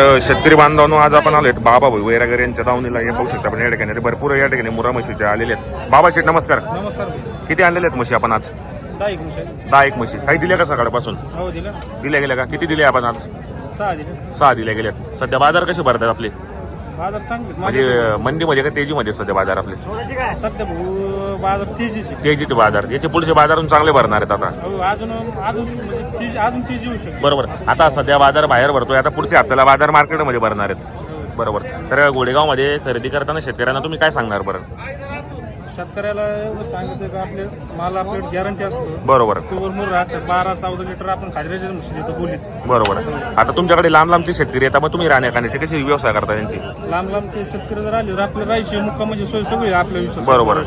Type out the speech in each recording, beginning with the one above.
शेतकरी बांधवांनो आज आपण आलोय बाबा भाई वैरागर यांच्या दावणीला. हे पाहू शकता आपण या ठिकाणी. भरपूर या ठिकाणी मुरा म्हशीचे आलेले आहेत. बाबा शेठ नमस्कार. नमस्कार. किती आणलेले आहेत म्हशी आपण आज? दहा एक म्हशी काही दिल्या का सकाळपासून? हो दिल्या. गेल्या का? किती दिले आपण आज? सहा दिल्या गेल्यात. सध्या बाजार कसे भरतात आपले? बाजार सांगितलं म्हणजे मंदीमध्ये का तेजीमध्ये सध्या बाजार आपले? सध्या भाऊ बाजार तेजीचे. तेजीचे बाजार. याचे पुढचे बाजारून चांगले भरणार आहेत आता. अजून अजून म्हणजे तेजी अजून तेजी होऊ शकते. बरोबर. आता सध्या बाजार बाहेर भरतोय. आता पुढच्या हप्त्याला बाजार मार्केटमध्ये भरणार आहेत. बरोबर. तर गोडेगावमध्ये खरेदी करताना शेतकऱ्यांना तुम्ही काय सांगणार बरं? शेतकऱ्याला एवढं सांगितलं का आपले माल आपल्याकडे गॅरंटी असतो. बरोबर प्युअर मुर असतात बारा चौदा लिटर आपण खाजऱ्याच्या म्हशी देतो बोलीत. बरोबर आता तुमच्याकडे लांब लांबचे शेतकरी येतात मग तुम्ही राहण्या खाण्याची कशी व्यवसाय करता त्यांची? लांब लांबचे शेतकरी जर आले तर आपलं राहायची म्हणजे सोय सगळी आपल्या विश्वास बरोबर.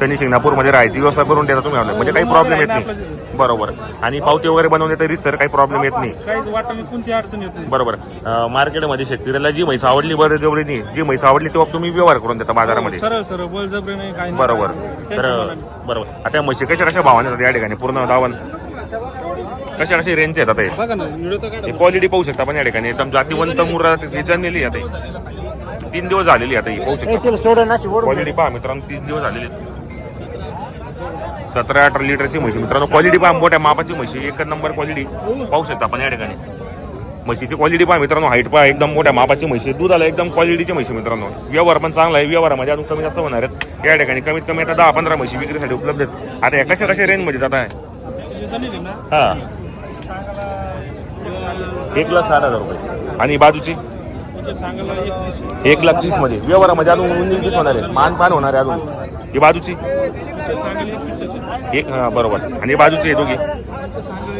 शनी शिंगणापूरमध्ये राहायची व्यवस्था करून देता तुम्ही आपल्याला. म्हणजे काही प्रॉब्लेम येत नाही बरोबर आणि पावती वगैरे बनवले तरी सर काही प्रॉब्लेम येत नाही. काहीच वाटत कोणती अडचण येत नाही. बरोबर अं, मार्केटमध्ये शेतकऱ्याला जी म्हैस आवडली बरं जेवढी नाही. जी म्हैस आवडली तेव्हा तुम्ही व्यवहार करून देता बाजारामध्ये. सरळ सरळ बळजबरी नाही नाही. बरोबर. तर. बरोबर. आता म्हशी कशा कशा भावाने येतात या ठिकाणी? पूर्ण दावण कशा कशा रेंजचे येतात हे? बघा ना काढा. हे क्वालिटी पाहू शकता पण या ठिकाणी. एकदम जातीवंत मुरा जनलेली आता ही. तीन दिवस झालेली आता ही पाहू शकता. क्वालिटी पहा मित्रांनो तीन दिवस झालेली. सतरा अठरा लिटरची म्हशी. मित्रांनो क्वालिटी पहा मोठ्या मापाची म्हशी. एक नंबर क्वालिटी पाहू शकता आपण या ठिकाणी. म्हशीची क्वालिटी पहा मित्रांनो हाईट पहा एकदम मोठ्या मापाची म्हशी दुधाला एकदम क्वालिटीची म्हशी मित्रांनो. व्यवहार पण चांगला आहे व्यवहारामध्ये अजून कमी जास्त होणार आहेत. या ठिकाणी कमीत कमी आता दहा पंधरा म्हशी विक्रीसाठी उपलब्ध आहेत. आता या कशा कशा रेंजमध्ये जात आहे हां. हा एक लाख साठ हजार रुपये. आणि बाजूची? एक लाख तीसमध्ये. व्यवहारामध्ये अजून उन्नीस होणार आहे मान पान होणार आहे अजून. ही बाजूची? एक बरोबर. आणि बाजूची आहे दोघी?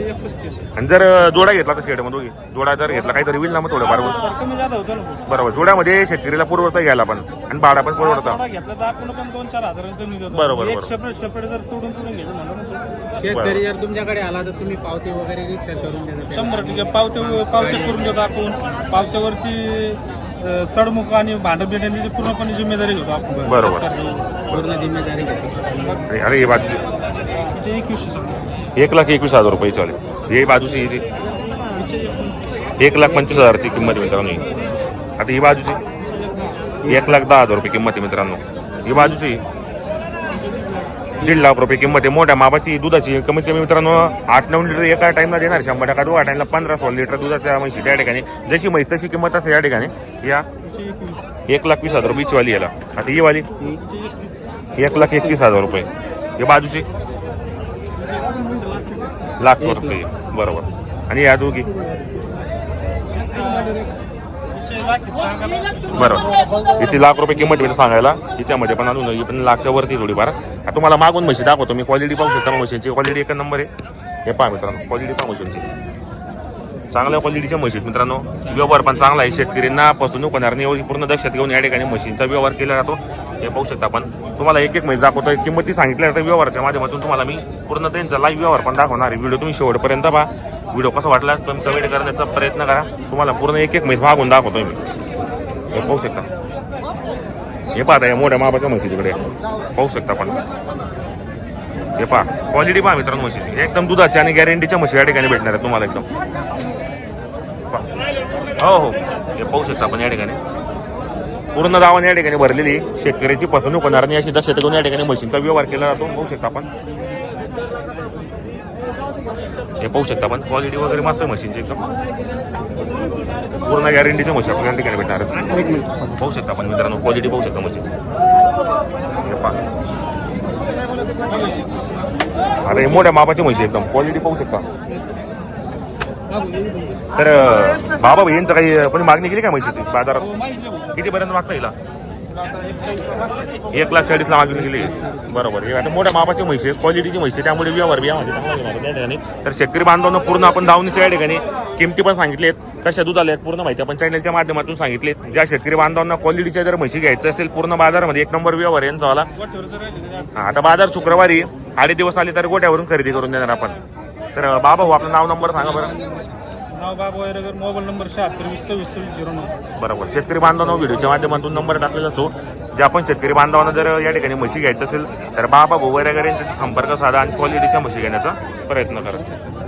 एक पस्तीस आणि जर जोडा घेतला तर शेड मग दोघी. जोडा जर घेतला काहीतरी होईल ना मग थोडं बरोबर कमी जादा होतं ना बरोबर. जोड्यामध्ये शेतकरीला पुरवडता घ्यायला पण आणि भाडा पण थोडा घेतला तर आपण पण दोन चार हजार कमी देतो. बरोबर, एक बरोबर. सेपरेट सेपरेट जर तोडून तोडून घ्यायचं म्हणलं ना शेतकरी जर तुमच्याकडे आला तर तुम्ही पावती वगैरे करून देता. शंभर टक्के पावते पावते करून देतो आपण. पावत्यावरती अं, सडमुख आणि भांडं बिंड्यांची पूर्णपणे जिम्मेदारी घेतो आपण. बरोबर. पूर्ण जिम्मेदारी घेतो. अरे ही त्याचे एकवीसशे समजा. एक लाख एकवीस हजार रुपये चालेल. हे बाजूची ही जी एक लाख पंचवीस हजारची किंमत आहे मित्रांनो ही. आता ही बाजूची. एक लाख दहा हजार रुपये किंमत आहे मित्रांनो. ही बाजूची. दीड लाख रुपये किंमत आहे. मोठ्या मापाची दुधाची कमीत कमी मित्रांनो आठ नऊ लिटर एका टाईमला देणार. शंभर टाका दोघा टाईमला पंधरा सोळा लिटर दुधाच्या म्हशी त्या ठिकाणी. जशी म्हैस तशी किंमत असते या ठिकाणी. या एक लाख वीस हजार रुपयेची वाली याला. आता ही वाली. एक लाख एकतीस हजार रुपये. ही बाजूची. लाख रुपये बरोबर. आणि या दोघी? बरोबर. हिची लाख रुपये किंमत भेट सांगायला. हिच्यामध्ये पण अजून पण लाखच्या वरती थोडीफार आता तुम्हाला मागून म्हशी दाखवतो. मी क्वालिटी पाहू शकता म्हशींची. क्वालिटी एक नंबर आहे. हे पहा मित्रांनो. क्वालिटी पाहू शकते. चांगल्या क्वालिटीच्या म्हशी आहेत मित्रांनो. व्यवहार पण चांगला आहे. शेतकऱ्यांना फसवणूक होणार नाही. एवढी पूर्ण दक्षात घेऊन या ठिकाणी म्हशींचा व्यवहार केला जातो. हे पाहू शकता आपण. तुम्हाला एक एक म्हैस दाखवतो किंमती सांगितल्या जातं व्यवहाराच्या माध्यमातून. तुम्हाला मी पूर्ण त्यांचा लाईव्ह व्यवहार पण दाखवणार आहे. व्हिडिओ तुम्ही शेवटपर्यंत पहा. व्हिडिओ कसा वाटला तुम्ही कमेंट करण्याचा प्रयत्न करा. तुम्हाला पूर्ण एक एक म्हैस मागून दाखवतो मी. हे पाहू शकता. हे पाहता या मोठ्या मापाच्या म्हशीकडे पाहू शकता आपण. हे पहा क्वालिटी पहा मित्रांनो म्हशीची एकदम दुधाची आणि गॅरंटीच्या म्हशी या ठिकाणी भेटणार आहेत तुम्हाला एकदम. पा हो हो. हे पाहू शकता आपण या ठिकाणी. पूर्ण दावण या ठिकाणी भरलेली शेतकऱ्याची फसवणूक होणार नाही अशी दक्षता घेऊन या ठिकाणी म्हशींचा व्यवहार केला जातो. पाहू शकता आपण. हे पाहू शकता आपण. क्वालिटी वगैरे मस्त आहे म्हशींची एकदम. पूर्ण गॅरंटीच्या म्हशी आपल्या या ठिकाणी भेटणार आहेत. पाहू शकता आपण मित्रांनो. क्वालिटी पाहू शकता म्हशीची. हे पहा. आता हे मोठ्या मापाची म्हशी एकदम. क्वालिटी पाहू शकता. तर बाबा भाईंचं काही कोणी मागणी केली का म्हशीची बाजारात. कितीपर्यंत मागता येईल एक लाख. चाळीसला मागणी केली. बरोबर. हे आता मोठ्या मापाची म्हशी क्वालिटीची म्हशी त्यामुळे व्यवहार बी यामध्ये चांगला होणार आहे त्या ठिकाणी. तर शेतकरी बांधवांना पूर्ण आपण दावणीच्या या ठिकाणी किमती पण सांगितले आहेत कशा दूध आल्या पूर्ण माहिती आपण चॅनलच्या माध्यमातून सांगितले ज्या शेतकरी बांधवांना क्वालिटीच्या जर म्हशी घ्यायचं असेल पूर्ण बाजारामध्ये एक नंबर व्यवहार यांचा. हा, आता बाजार शुक्रवारी आडे दिवस आले तर गोट्यावरून खरेदी करून देणार आपण. तर बाबा हो आपलं नाव नंबर सांगा बरं. नाव बाबा वैरगर मोबाईल नंबर शहात्तर वीस सव्वीस सव्वीस झिरो नऊ. बरोबर. शेतकरी बांधवांना व्हिडिओच्या माध्यमातून नंबर टाकलेला असो जे आपण शेतकरी बांधवांना जर या ठिकाणी म्हशी घ्यायचं असेल तर बाबा भोवऱ्यागर यांच्याशी संपर्क साधा आणि क्वालिटीच्या म्हशी घेण्याचा प्रयत्न करा.